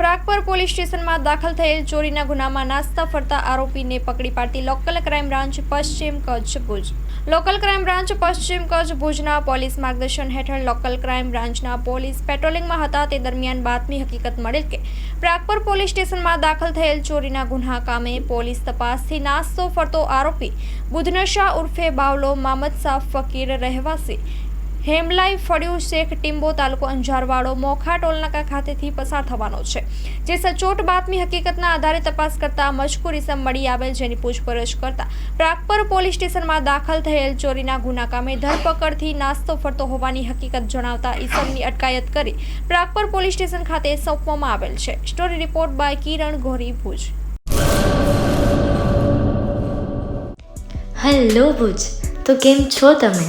Pragpar police સ્ટેશનમાં દાખલ થયેલ ચોરીના ગુનામાં નાસ્તા ફરતા આરોપીને પકડી પાડતી લોકલ ક્રાઇમ બ્રાન્ચ પશ્ચિમ Kutch Bhuj. Local crime branch પશ્ચિમ કચ્છ ભુજના પોલીસ માર્ગદર્શન હેઠળ લોકલ ક્રાઇમ બ્રાન્ચના પોલીસ પેટ્રોલિંગમાં હતા. તે દરમિયાન બાતમી હકીકત મળેલ કે, પ્રાગપર પોલીસ સ્ટેશનમાં દાખલ થયેલ ચોરીના ગુના કામે પોલીસ તપાસથી નાસ્તો ફરતો આરોપી બુધનશા ઉર્ફે બાવલો મામદ શાહ ફકીર રહેવાસી હેમલાઈ ફળિયું શેખ ટીમ્બો તાલુકો અંજારવાડો, મોખા ટોલનાકા ખાતેથી પસાર થવાનો છે, જે સચોટ બાતમી હકીકતના આધારે તપાસ કરતા મજકૂર ઇસમ મળી આવેલ જેની પૂછપરછ કરતા પ્રાગપર પોલીસ સ્ટેશનમાં દાખલ થયેલ ચોરીના ગુના કામે ધરપકડથી નાસ્તો ફરતો હોવાની હકીકત જણાવતા ઇસમની અટકાયત કરી પ્રાગપર પોલીસ સ્ટેશન ખાતે સોંપવામાં આવેલ છે. Story report by Kiran Gori Bhuj. Hello Bhuj, તો કેમ છો તમે?